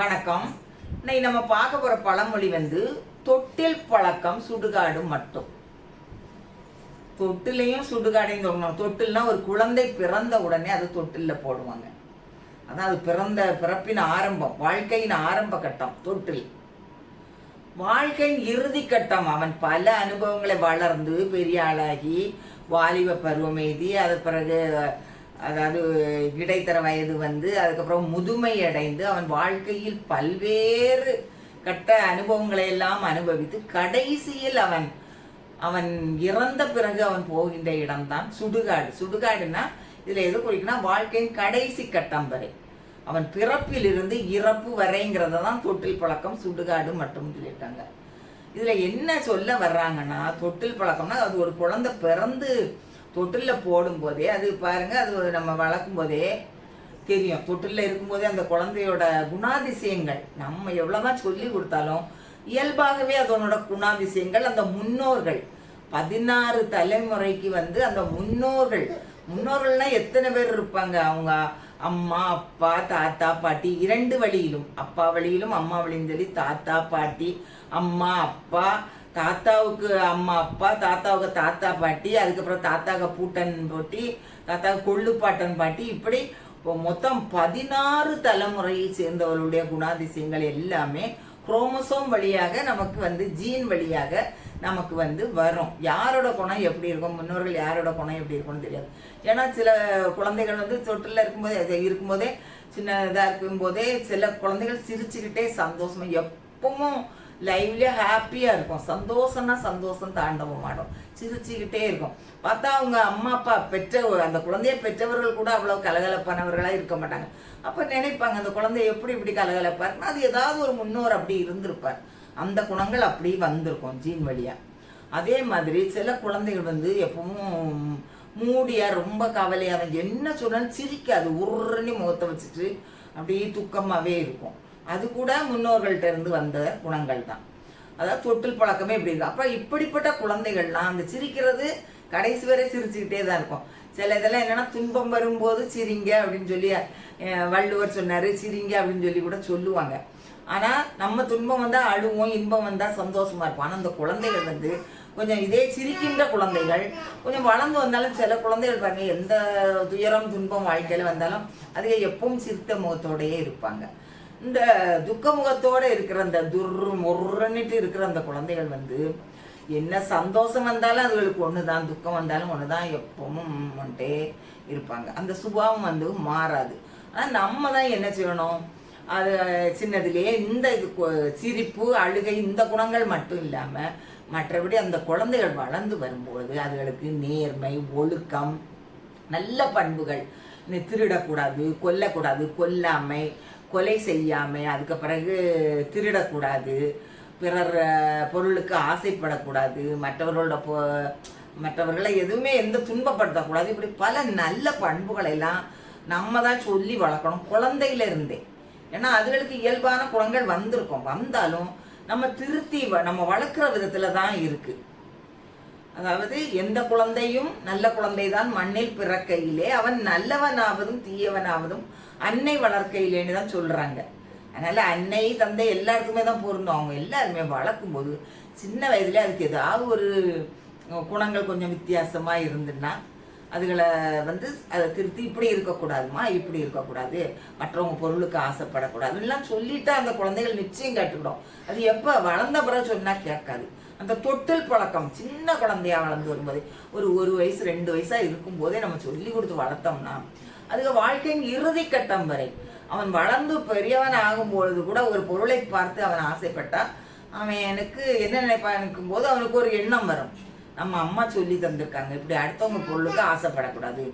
வணக்கம். இன்னைக்கு நம்ம பார்க்க போற பழமொழி வந்து தொட்டில் பழக்கம் சுடுகாடு மட்டும். தொட்டிலையும் சுடுகாடையும் சொல்லணும் தொட்டில்னா ஒரு குழந்தை பிறந்த உடனே அது தொட்டில்ல போடுவாங்க. அதான் அது பிறந்த பிறப்பின் ஆரம்பம் வாழ்க்கையின் ஆரம்ப கட்டம் தொட்டில். வாழ்க்கையின் இறுதி கட்டம் அவன் பல அனுபவங்களை வளர்ந்து பெரிய ஆளாகி வாலிப பருவம் எய்தி அது பிறகு அதாவது இடைத்தர வயது வந்து அதுக்கப்புறம் முதுமை அடைந்து அவன் வாழ்க்கையில் பல்வேறு கட்ட அனுபவங்களை எல்லாம் அனுபவித்து கடைசியில் அவன் அவன் இறந்த பிறகு அவன் போகின்ற இடம்தான் சுடுகாடு. சுடுகாடுனா இதில் எது குறிக்குன்னா வாழ்க்கையின் கடைசி கட்டம் வரை. அவன் பிறப்பிலிருந்து இறப்பு வரைங்கிறத தான் தொட்டில் பழக்கம் சுடுகாடு மட்டும் சொல்லிட்டாங்க இதில் என்ன சொல்ல வர்றாங்கன்னா தொட்டில் பழக்கம்னா அது ஒரு குழந்தை பிறந்து தொட்டிலில் போடும்போதே அது பாருங்கள் அது நம்ம வளர்க்கும் போதே தெரியும். தொட்டிலில் இருக்கும்போதே அந்த குழந்தையோட குணாதிசயங்கள். நம்ம எவ்வளோதான் சொல்லி கொடுத்தாலும் இயல்பாகவே அதனோட குணாதிசயங்கள் அந்த முன்னோர்கள். பதினாறு தலைமுறைக்கு வந்து அந்த முன்னோர்கள். முன்னோர்கள்னா எத்தனை பேர் இருப்பாங்க? அவங்க அம்மா அப்பா தாத்தா பாட்டி இரண்டு வழியிலும். அப்பா வழியிலும் அம்மா வழியும் சரி தாத்தா பாட்டி அம்மா அப்பா தாத்தாவுக்கு அம்மா அப்பா தாத்தாவுக்கு தாத்தா பாட்டி அதுக்கப்புறம் தாத்தாவுக்கு பூட்டன் பாட்டி தாத்தாவுக்கு கொள்ளு பாட்டன் பாட்டி இப்படி இப்போ மொத்தம் பதினாறு தலைமுறையை சேர்ந்தவர்களுடைய குணாதிசயங்கள் எல்லாமே குரோமோசோம் வழியாக நமக்கு வந்து ஜீன் வழியாக நமக்கு வந்து வரும். யாரோட குணம் எப்படி இருக்கும்? முன்னோர்கள் யாரோட குணம் எப்படி இருக்கும்னு தெரியாது. ஏன்னா சில குழந்தைகள் வந்து தொட்டில் இருக்கும்போதே இருக்கும்போதே சின்ன இதாக இருக்கும்போதே சில குழந்தைகள் சிரிச்சுக்கிட்டே சந்தோஷமா எப்பவும் லைவ்ல ஹாப்பியா இருக்கும். சந்தோஷம்னா சந்தோஷம் தாண்டவம் ஆடும் சிரிச்சுக்கிட்டே இருக்கும். பார்த்தா அவங்க அம்மா அப்பா பெற்ற அந்த குழந்தைய பெற்றவர்கள் கூட அவ்வளவு கலகலப்பானவர்களா இருக்க மாட்டாங்க. அப்ப நினைப்பாங்க அந்த குழந்தைய எப்படி இப்படி கலகலப்பாருன்னா? அது ஏதாவது ஒரு முன்னோர் அப்படி இருந்திருப்பார். அந்த குணங்கள் அப்படி வந்திருக்கும் ஜீன் வழியா. அதே மாதிரி சில குழந்தைகள் வந்து எப்பவும் மூடியா ரொம்ப கவலையாக என்ன சொன்னாலும் சிரிக்காது. உருன்னு முகத்தை வச்சுட்டு அப்படியே துக்கமாகவே இருக்கும். அது கூட முன்னோர்கள்ட்ட இருந்து வந்த குணங்கள் தான் அதாவது தொட்டில் பழக்கமே இப்படி இருக்கு. அப்போ இப்படிப்பட்ட குழந்தைகள்லாம் அந்த சிரிக்கிறது கடைசி வரை சிரிச்சுக்கிட்டே தான் இருக்கும். சில இதெல்லாம் என்னன்னா துன்பம் வரும்போது சிரிங்க அப்படின்னு சொல்லி வள்ளுவர் சொன்னாரு சிரிங்க அப்படின்னு சொல்லி கூட சொல்லுவாங்க. ஆனா நம்ம துன்பம் வந்தா அழுவோம் இன்பம் வந்தா சந்தோஷமா இருப்போம். ஆனா அந்த குழந்தைகள் வந்து கொஞ்சம் இதே சிரிக்கின்ற குழந்தைகள் கொஞ்சம் வளர்ந்து வந்தாலும் சில குழந்தைகள் பாருங்க எந்த துயரம் துன்பம் வாழ்க்கையில வந்தாலும் அதுக்கு எப்பவும் சிரித்த முகத்தோடயே இருப்பாங்க. இந்த துக்கமுகத்தோடு இருக்கிற அந்த துர்ரு மொர்ரன்னுட்டு இருக்கிற அந்த குழந்தைகள் வந்து என்ன சந்தோஷம் வந்தாலும் அதுகளுக்கு ஒண்ணுதான் துக்கம் வந்தாலும் ஒண்ணுதான் எப்பவும் வந்துட்டே இருப்பாங்க. அந்த சுபாவம் வந்து மாறாது. ஆனா நம்ம தான் என்ன செய்யணும்? அது சின்னதுலேயே இந்த இது சிரிப்பு அழுகை இந்த குணங்கள் மட்டும் இல்லாம மற்றபடி அந்த குழந்தைகள் வளர்ந்து வரும்பொழுது அதுகளுக்கு நேர்மை ஒழுக்கம் நல்ல பண்புகள். திருடக்கூடாது கொல்லக்கூடாது கொல்லாமை கொலை செய்யாமை அதுக்கு பிறகு திருடக்கூடாது பிறர் பொருளுக்கு ஆசைப்படக்கூடாது மற்றவர்களோட பொ மற்றவர்களை எதுவுமே எந்த துன்பப்படுத்தக்கூடாது இப்படி பல நல்ல பண்புகளை எல்லாம் நம்ம தான் சொல்லி வளர்க்கணும் குழந்தையில இருந்தே. ஏன்னா அதுகளுக்கு இயல்பான குணங்கள் வந்திருக்கும். வந்தாலும் நம்ம திருத்தி வ- நம்ம வளர்க்குற விதத்தில் தான் இருக்குது அதாவது எந்த குழந்தையும் நல்ல குழந்தைதான் மண்ணில் பிறக்கையிலே. அவன் நல்லவனாவதும் தீயவனாவதும் அன்னை வளர்க்கையிலேன்னு தான் சொல்றாங்க. அதனால அன்னை தந்தை எல்லாருக்குமே தான் பொருந்தும். அவங்க எல்லாருமே வளர்க்கும் போது சின்ன வயதுல அதுக்கு ஏதாவது ஒரு குணங்கள் கொஞ்சம் வித்தியாசமா இருந்துன்னா அதுகளை வந்து அதை திருத்தி இப்படி இருக்கக்கூடாதுமா இப்படி இருக்கக்கூடாது மற்றவங்க பொருளுக்கு ஆசைப்படக்கூடாது. எல்லாம் சொல்லிட்டு அந்த குழந்தைகள் நிச்சயம் கேட்டுக்கிடும். அது எப்போ வளர்ந்த பிறகு சொன்னால் கேட்காது. அந்த தொட்டில் பழக்கம் சின்ன குழந்தையா வளர்ந்து வரும்போது ஒரு ஒரு வயசு ரெண்டு வயசா இருக்கும் போதே நம்ம சொல்லி கொடுத்து வளர்த்தோம்னா அதுக்கு வாழ்க்கையின் இறுதி கட்டம் வரை அவன் வளர்ந்து பெரியவன் ஆகும் பொழுது கூட ஒரு பொருளை பார்த்து அவன் ஆசைப்பட்டா அவன் எனக்கு என்ன நினைப்பான்? நினைக்கும் போது அவனுக்கு ஒரு எண்ணம் வரும். நம்ம அம்மா சொல்லி தந்திருக்காங்க. இப்படி அடுத்தவங்க பொருளுக்கு ஆசைப்படக்கூடாது.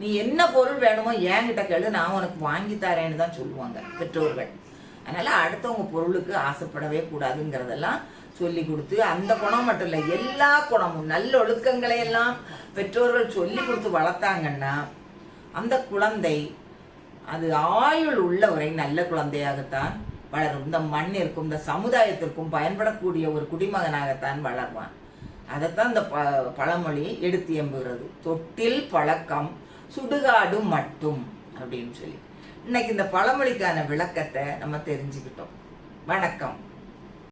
நீ என்ன பொருள் வேணுமோ என்கிட்ட கேளு நான் உனக்கு வாங்கி தரேன்னு தான் சொல்லுவாங்க பெற்றோர்கள். அதனால அடுத்தவங்க பொருளுக்கு ஆசைப்படவே கூடாதுங்கிறதெல்லாம் சொல்லி கொடுத்து அந்த குணம் மட்டும் இல்லை எல்லா குணமும் நல்ல ஒழுக்கங்களை எல்லாம் பெற்றோர்கள் சொல்லி கொடுத்து வளர்த்தாங்கன்னா அந்த குழந்தை அது ஆயுள் உள்ளவரை நல்ல குழந்தையாகத்தான் வளரும். இந்த மண்ணிற்கும் இந்த சமுதாயத்திற்கும் பயன்படக்கூடிய ஒரு குடிமகனாகத்தான் வளர்வான். அதைத்தான் இந்த ப பழமொழி எடுத்து எம்புகிறது தொட்டில் பழக்கம் சுடுகாடு மட்டும் அப்படின்னு சொல்லி. இன்னைக்கு இந்த பழமொழிக்கான விளக்கத்தை நம்ம தெரிஞ்சுக்கிட்டோம். வணக்கம்.